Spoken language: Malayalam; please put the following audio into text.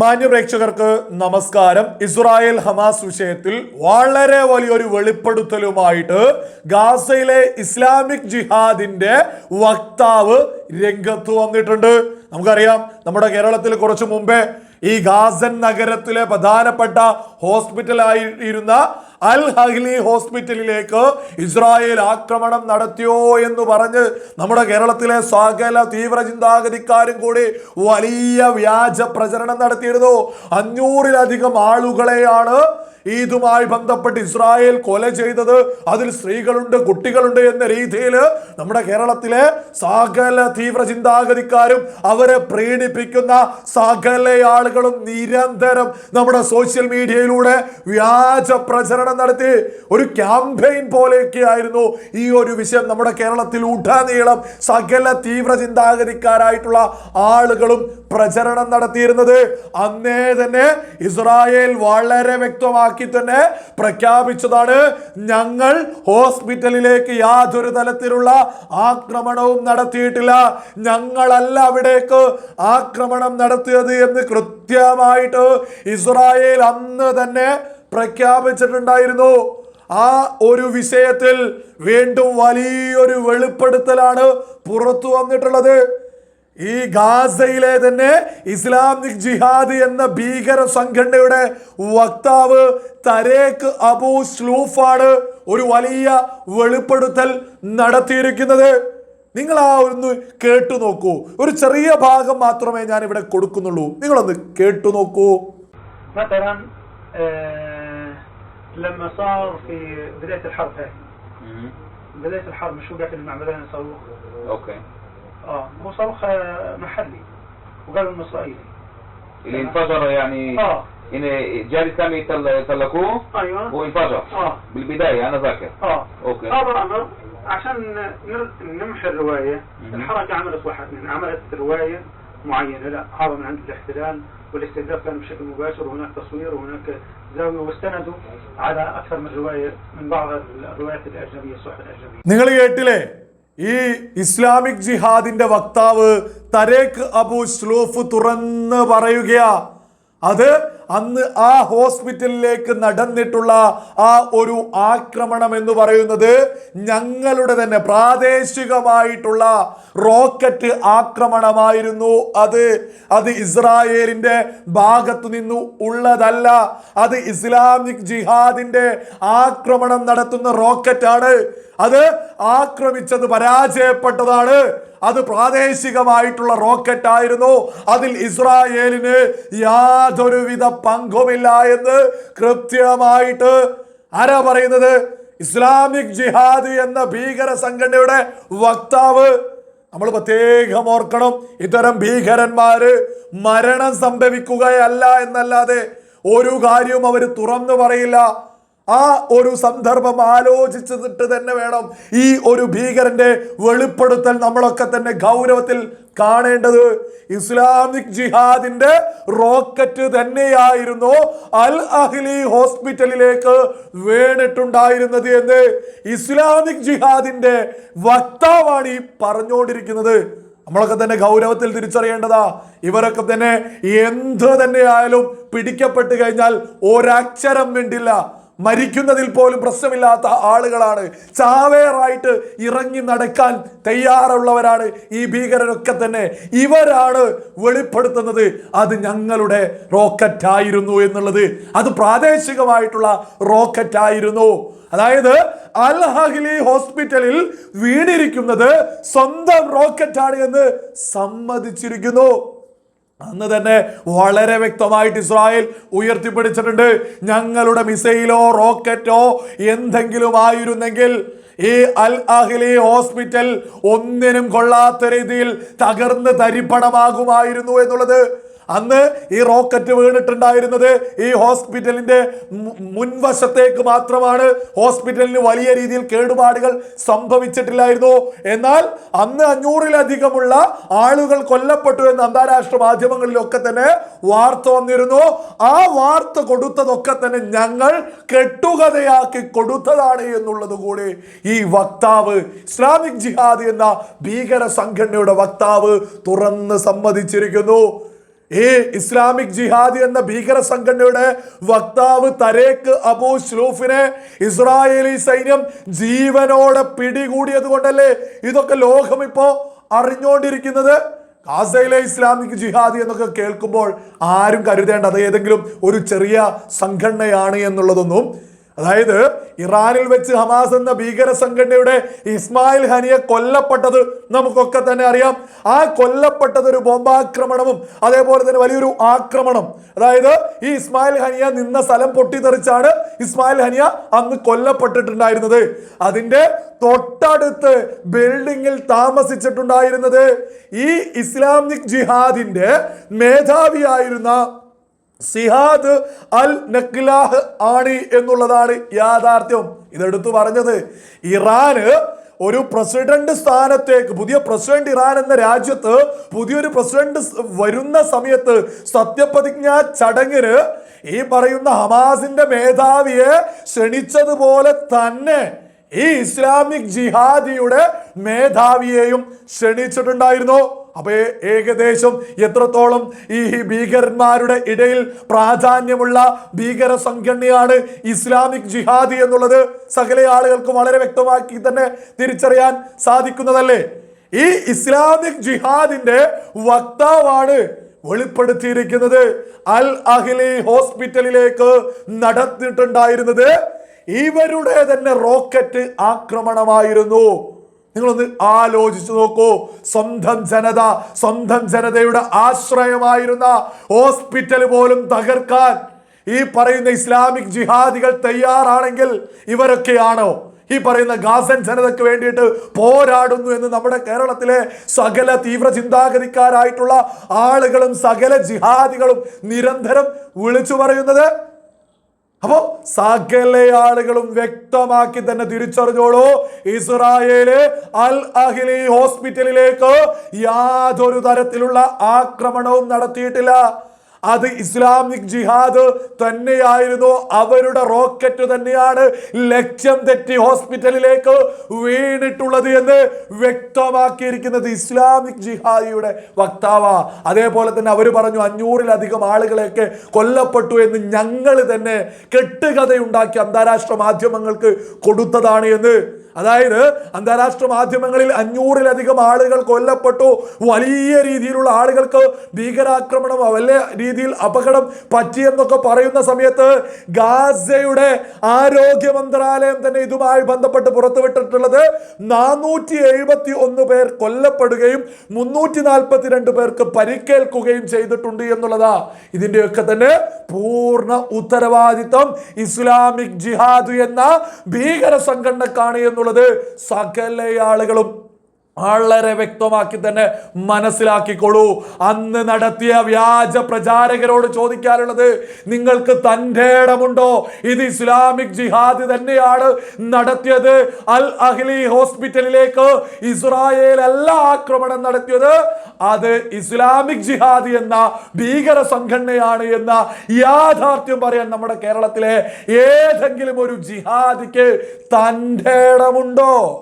മാന്യ പ്രേക്ഷകർക്ക് നമസ്കാരം. ഇസ്രായേൽ ഹമാസ് വിഷയത്തിൽ വളരെ വലിയൊരു വെളിപ്പെടുത്തലുമായിട്ട് ഗാസയിലെ ഇസ്ലാമിക് ജിഹാദിന്റെ വക്താവ് രംഗത്ത് വന്നിട്ടുണ്ട്. നമുക്കറിയാം നമ്മുടെ കേരളത്തിൽ കുറച്ചു മുമ്പേ ഈ ഗാസൻ നഗരത്തിലെ പ്രധാനപ്പെട്ട ഹോസ്പിറ്റലായിരുന്ന അൽ ഹഹ്ലി ഹോസ്പിറ്റലിലേക്ക് ഇസ്രായേൽ ആക്രമണം നടത്തിയോ എന്ന് പറഞ്ഞ് നമ്മുടെ കേരളത്തിലെ സകല തീവ്ര ചിന്താഗതിക്കാരും കൂടി വലിയ വ്യാജ പ്രചരണം നടത്തിയിരുന്നു. അഞ്ഞൂറിലധികം ആളുകളെയാണ് ഇതുമായി ബന്ധപ്പെട്ട് ഇസ്രായേൽ കൊല ചെയ്തത് അതിൽ സ്ത്രീകളുണ്ട് കുട്ടികളുണ്ട് എന്ന രീതിയിൽ നമ്മുടെ കേരളത്തിലെ സകല തീവ്ര ചിന്താഗതിക്കാരും അവരെ പ്രീണിപ്പിക്കുന്ന സകല ആളുകളും നിരന്തരം നമ്മുടെ സോഷ്യൽ മീഡിയയിലൂടെ വ്യാജ പ്രചരണം നടത്തി. ഒരു ക്യാമ്പയിൻ പോലെയൊക്കെ ആയിരുന്നു ഈ ഒരു വിഷയം നമ്മുടെ കേരളത്തിൽ ഉടനീളം സകല തീവ്ര ചിന്താഗതിക്കാരായിട്ടുള്ള ആളുകളും പ്രചരണം നടത്തിയിരുന്നത്. അന്നേ തന്നെ ഇസ്രായേൽ വളരെ വ്യക്തമാക്കി തന്നെ പ്രഖ്യാപിച്ചതാണ്. ഞങ്ങൾ ഹോസ്പിറ്റലിലേക്ക് യാതൊരു തരത്തിലുള്ള ആക്രമണവും നടത്തിയിട്ടില്ല. ഞങ്ങളല്ല അവിടേക്ക് ആക്രമണം നടത്തിയത് എന്ന് കൃത്യമായിട്ട് ഇസ്രായേൽ അന്ന് തന്നെ പ്രഖ്യാപിച്ചിട്ടുണ്ടായിരുന്നു. ആ ഒരു വിഷയത്തിൽ വീണ്ടും വലിയൊരു വെളിപ്പെടുത്തലാണ് പുറത്തു വന്നിട്ടുള്ളത്. ഈ ഗാസയിലെ തന്നെ ഇസ്ലാമിക് ജിഹാദ് എന്ന ഭീകര സംഘടനയുടെ വക്താവ് തരേക്ക് അബു സ്ലൂഫാണ് ഒരു വലിയ വെളിപ്പെടുത്തൽ നടത്തിയിരിക്കുന്നത് നിങ്ങൾ ആ ഒന്ന് കേട്ടു നോക്കൂ ഒരു ചെറിയ ഭാഗം മാത്രമേ ഞാൻ ഇവിടെ കൊടുക്കുന്നുള്ളൂ നിങ്ങളൊന്ന് കേട്ടു നോക്കൂ مثلا آه لما صار في بداية الحرب هاي مم. بداية الحرب مش هو قاتل المعملين صاروخ اوكي اه هو صاروخ آه، محلي وقالوا انه اسرائيلي اللي انفجر يعني اه ان جاري سامي يطل- يطلقوه ايوه وانفجر اه بالبدايه انا ذاكر اه اوكي هذا امر عشان نر- نمحي الرواية مم. الحركة عملت واحد من عملت رواية معينة لا هذا من عند الاحتلال والاستهداف كان بشكل مباشر وهناك تصوير وهناك زاوية واستندوا على أكثر من رواية من بعض الروايات الأجنبية الصحف الأجنبية നിങ്ങൾ കേട്ടില്ലേ ഈ ഇസ്ലാമിക് ജിഹാദിന്റെ വക്താവ് തരേഖ് അബു സ്ലൂഫ് തുറന്ന് പറയുകയാ അത് അന്ന് ആ ഹോസ്പിറ്റലിലേക്ക് നടന്നിട്ടുള്ള ആ ഒരു ആക്രമണം എന്ന് പറയുന്നത് ഞങ്ങളുടെ തന്നെ പ്രാദേശികമായിട്ടുള്ള റോക്കറ്റ് ആക്രമണമായിരുന്നു അത്. അത് ഇസ്രായേലിന്റെ ഭാഗത്തു നിന്നു ഉള്ളതല്ല. അത് ഇസ്ലാമിക് ജിഹാദിന്റെ ആക്രമണം നടത്തുന്ന റോക്കറ്റാണ്. അത് ആക്രമിച്ചത് പരാജയപ്പെട്ടതാണ്. അത് പ്രാദേശികമായിട്ടുള്ള റോക്കറ്റ് ആയിരുന്നു. അതിൽ ഇസ്രായേലിന് യാതൊരുവിധ പങ്കുമില്ല എന്ന് കൃത്യമായിട്ട് ആരാ പറയുന്നത്? ഇസ്ലാമിക് ജിഹാദ് എന്ന ഭീകര സംഘടനയുടെ വക്താവ്. നമ്മൾ പ്രത്യേകം ഓർക്കണം ഇത്തരം ഭീകരന്മാര് മരണം സംഭവിക്കുകയല്ല എന്നല്ലാതെ ഒരു കാര്യവും അവർ തുറന്നു പറയില്ല. ആ ഒരു സന്ദർഭം ആലോചിച്ചിട്ട് തന്നെ വേണം ഈ ഒരു ഭീകരന്റെ വെളിപ്പെടുത്തൽ നമ്മളൊക്കെ തന്നെ ഗൗരവത്തിൽ കാണേണ്ടത്. ഇസ്ലാമിക് ജിഹാദിന്റെ റോക്കറ്റ് തന്നെയായിരുന്നു അൽ അഹ്ലി ഹോസ്പിറ്റലിലേക്ക് വീണിട്ടുണ്ടായിരുന്നത് എന്ന് ഇസ്ലാമിക് ജിഹാദിന്റെ വക്താവാണ് ഈ പറഞ്ഞുകൊണ്ടിരിക്കുന്നത് നമ്മളൊക്കെ തന്നെ ഗൗരവത്തിൽ തിരിച്ചറിയേണ്ടതാ. ഇവരൊക്കെ തന്നെ എന്ത് തന്നെയായാലും പിടിക്കപ്പെട്ട് കഴിഞ്ഞാൽ ഒരക്ഷരം വേണ്ടില്ല മരിക്കുന്നതിൽ പോലും പ്രശ്നമില്ലാത്ത ആളുകളാണ്. ചാവേറായിട്ട് ഇറങ്ങി നടക്കാൻ തയ്യാറുള്ളവരാണ് ഈ ഭീകരരൊക്കെ തന്നെ. ഇവരാണ് വെളിപ്പെടുത്തുന്നത്. അത് ഞങ്ങളുടെ റോക്കറ്റ് ആയിരുന്നു എന്നുള്ളത്. അത് പ്രാദേശികമായിട്ടുള്ള റോക്കറ്റ് ആയിരുന്നു അതായത് അൽ ഹഹ്ലി ഹോസ്പിറ്റലിൽ വീണിരിക്കുന്നത് സ്വന്തം റോക്കറ്റാണ് എന്ന് സമ്മതിച്ചിരിക്കുന്നു. അന്ന് തന്നെ വളരെ വ്യക്തമായിട്ട് ഇസ്രായേൽ ഉയർത്തിപ്പിടിച്ചിട്ടുണ്ട്. ഞങ്ങളുടെ മിസൈലോ റോക്കറ്റോ എന്തെങ്കിലും ആയിരുന്നെങ്കിൽ ഈ അൽ അഹ്ലി ഹോസ്പിറ്റൽ ഒന്നിനും കൊള്ളാത്ത രീതിയിൽ തകർന്ന് തരിപ്പണമാകുമായിരുന്നു എന്നുള്ളത് അന്ന് ഈ റോക്കറ്റ് വീണിട്ടുണ്ടായിരുന്നത് ഈ ഹോസ്പിറ്റലിന്റെ മുൻവശത്തേക്ക് മാത്രമാണ്. ഹോസ്പിറ്റലിന് വലിയ രീതിയിൽ കേടുപാടുകൾ സംഭവിച്ചിട്ടില്ലായിരുന്നു. എന്നാൽ അന്ന് അഞ്ഞൂറിലധികമുള്ള ആളുകൾ കൊല്ലപ്പെട്ടു എന്ന് അന്താരാഷ്ട്ര മാധ്യമങ്ങളിലൊക്കെ തന്നെ വാർത്ത വന്നിരുന്നു. ആ വാർത്ത കൊടുത്തതൊക്കെ തന്നെ ഞങ്ങൾ കെട്ടുകഥയാക്കി കൊടുത്തതാണ് എന്നുള്ളത് കൂടി ഈ വക്താവ് ഇസ്ലാമിക് ജിഹാദ് എന്ന ഭീകര സംഘടനയുടെ വക്താവ് തുറന്ന് സമ്മതിച്ചിരിക്കുന്നു. ഈ ഇസ്ലാമിക് ജിഹാദ് എന്ന ഭീകര സംഘടനയുടെ വക്താവ് തരേക്ക് അബു ഷ്ലൂഫിനെ ഇസ്രായേലി സൈന്യം ജീവനോടെ പിടികൂടിയത് കൊണ്ടല്ലേ ഇതൊക്കെ ലോകം ഇപ്പോ അറിഞ്ഞുകൊണ്ടിരിക്കുന്നത് ഗാസയിലെ ഇസ്ലാമിക് ജിഹാദി എന്നൊക്കെ കേൾക്കുമ്പോൾ ആരും കരുതേണ്ട അത് ഏതെങ്കിലും ഒരു ചെറിയ സംഘടനയാണ് എന്നുള്ളതൊന്നും അതായത് ഇറാനിൽ വെച്ച് ഹമാസ് എന്ന ഭീകര സംഘടനയുടെ ഇസ്മായിൽ ഹനിയെ കൊല്ലപ്പെട്ടത് നമുക്കൊക്കെ തന്നെ അറിയാം. ആ കൊല്ലപ്പെട്ടത് ഒരു ബോംബാക്രമണവും അതേപോലെ തന്നെ വലിയൊരു ആക്രമണം. അതായത് ഈ ഇസ്മായിൽ ഹനിയ നിന്ന സ്ഥലം പൊട്ടിത്തെറിച്ചാണ് ഇസ്മായിൽ ഹനിയ അന്ന് കൊല്ലപ്പെട്ടിട്ടുണ്ടായിരുന്നത്. അതിന്റെ തൊട്ടടുത്ത് ബിൽഡിങ്ങിൽ താമസിച്ചിട്ടുണ്ടായിരുന്നത് ഈ ഇസ്ലാമിക് ജിഹാദിന്റെ മേധാവിയായിരുന്ന സിഹാദ് അൽ നക്ലാഹ് ആണ് എന്നുള്ളതാണ് യാഥാർത്ഥ്യം. ഇതെടുത്തു പറഞ്ഞത് ഇറാന് ഒരു പ്രസിഡന്റ് സ്ഥാനത്തേക്ക് പുതിയ പ്രസിഡന്റ് ഇറാൻ എന്ന രാജ്യത്ത് പുതിയൊരു പ്രസിഡന്റ് വരുന്ന സമയത്ത് സത്യപ്രതിജ്ഞാ ചടങ്ങിന് ഈ പറയുന്ന ഹമാസിന്റെ മേധാവിയെ ക്ഷണിച്ചതുപോലെ തന്നെ ഈ ഇസ്ലാമിക് ജിഹാദിയുടെ മേധാവിയെയും ക്ഷണിച്ചിട്ടുണ്ടായിരുന്നു. അപ്പൊ ഏകദേശം എത്രത്തോളം ഈ ഭീകരന്മാരുടെ ഇടയിൽ പ്രാധാന്യമുള്ള ഭീകര സംഘടനയാണ് ഇസ്ലാമിക് ജിഹാദി എന്നുള്ളത് സകല ആളുകൾക്ക് വളരെ വ്യക്തമാക്കി തന്നെ തിരിച്ചറിയാൻ സാധിക്കുന്നതല്ലേ? ഈ ഇസ്ലാമിക് ജിഹാദിന്റെ വക്താവാണ് വെളിപ്പെടുത്തിയിരിക്കുന്നത് അൽ അഹ്ലി ഹോസ്പിറ്റലിലേക്ക് നടത്തിയിട്ടുണ്ടായിരുന്നത് ഇവരുടെ തന്നെ റോക്കറ്റ് ആക്രമണമായിരുന്നു. നിങ്ങളൊന്ന് ആലോചിച്ചു നോക്കൂ. സ്വന്തം ജനത സ്വന്തം ജനതയുടെ ആശ്രയമായിരുന്ന ഹോസ്പിറ്റൽ പോലും തകർക്കാൻ ഈ പറയുന്ന ഇസ്ലാമിക് ജിഹാദികൾ തയ്യാറാണെങ്കിൽ ഇവരൊക്കെയാണോ? ഈ പറയുന്ന ഗാസൻ ജനതയ്ക്ക് വേണ്ടിയിട്ട് പോരാടുന്നു എന്ന് നമ്മുടെ കേരളത്തിലെ സകല തീവ്ര ചിന്താഗതിക്കാരായിട്ടുള്ള ആളുകളും സകല ജിഹാദികളും നിരന്തരം വിളിച്ചു പറയുന്നത് അപ്പോ സകല ആളുകളും വ്യക്തമാക്കി തന്നെ തിരിച്ചറിഞ്ഞോളൂ. ഇസ്രായേൽ അൽ അഹിലി ഹോസ്പിറ്റലിലേക്ക് യാതൊരു തരത്തിലുള്ള ആക്രമണവും നടത്തിയിട്ടില്ല. അത് ഇസ്ലാമിക് ജിഹാദ് തന്നെയായിരുന്നു. അവരുടെ റോക്കറ്റ് തന്നെയാണ് ലക്ഷ്യം തെറ്റി ഹോസ്പിറ്റലിലേക്ക് വീണിട്ടുള്ളത് എന്ന് വ്യക്തമാക്കിയിരിക്കുന്നത് ഇസ്ലാമിക് ജിഹാദിയുടെ വക്താവ. അതേപോലെ തന്നെ അവർ പറഞ്ഞു അഞ്ഞൂറിലധികം ആളുകളെയൊക്കെ കൊല്ലപ്പെട്ടു എന്ന് ഞങ്ങൾ തന്നെ കെട്ടുകഥയുണ്ടാക്കി അന്താരാഷ്ട്ര മാധ്യമങ്ങൾക്ക് കൊടുത്തതാണ് എന്ന് അതായത് അന്താരാഷ്ട്ര മാധ്യമങ്ങളിൽ അഞ്ഞൂറിലധികം ആളുകൾ കൊല്ലപ്പെട്ടു. വലിയ രീതിയിലുള്ള ആളുകൾക്ക് ഭീകരാക്രമണം വലിയ രീതിയിൽ അപകടം പറ്റിയെന്നൊക്കെ പറയുന്ന സമയത്ത് ഗാസയുടെ ആരോഗ്യ മന്ത്രാലയം തന്നെ ഇതുമായി ബന്ധപ്പെട്ട് പുറത്തുവിട്ടിട്ടുള്ളത് നാനൂറ്റി എഴുപത്തി ഒന്ന് പേർ കൊല്ലപ്പെടുകയും മുന്നൂറ്റി നാൽപ്പത്തിരണ്ട് പേർക്ക് പരിക്കേൽക്കുകയും ചെയ്തിട്ടുണ്ട് എന്നുള്ളതാ. ഇതിന്റെയൊക്കെ തന്നെ പൂർണ ഉത്തരവാദിത്വം ഇസ്ലാമിക് ജിഹാദ് എന്ന ഭീകര സംഘടനക്കാണ് എന്നുള്ളത് സകല ആളുകളും വളരെ വ്യക്തമാക്കി തന്നെ മനസ്സിലാക്കിക്കൊള്ളൂ. അന്ന് നടത്തിയ വ്യാജ പ്രചാരകരോട് ചോദിക്കാനുള്ളത് നിങ്ങൾക്ക് തന്റെ ഇടമുണ്ടോ? ഇത് ഇസ്ലാമിക് ജിഹാദ് തന്നെയാണ് നടത്തിയത്. അൽ അഹ്ലി ഹോസ്പിറ്റലിലേക്ക് ഇസ്രായേൽ അല്ല ആക്രമണം നടത്തിയത്. അത് ഇസ്ലാമിക് ജിഹാദ് എന്ന ഭീകര സംഘടനയാണ് എന്ന യാഥാർത്ഥ്യം പറയാൻ നമ്മുടെ കേരളത്തിലെ ഏതെങ്കിലും ഒരു ജിഹാദിക്ക് തന്റെ ഇടമുണ്ടോ?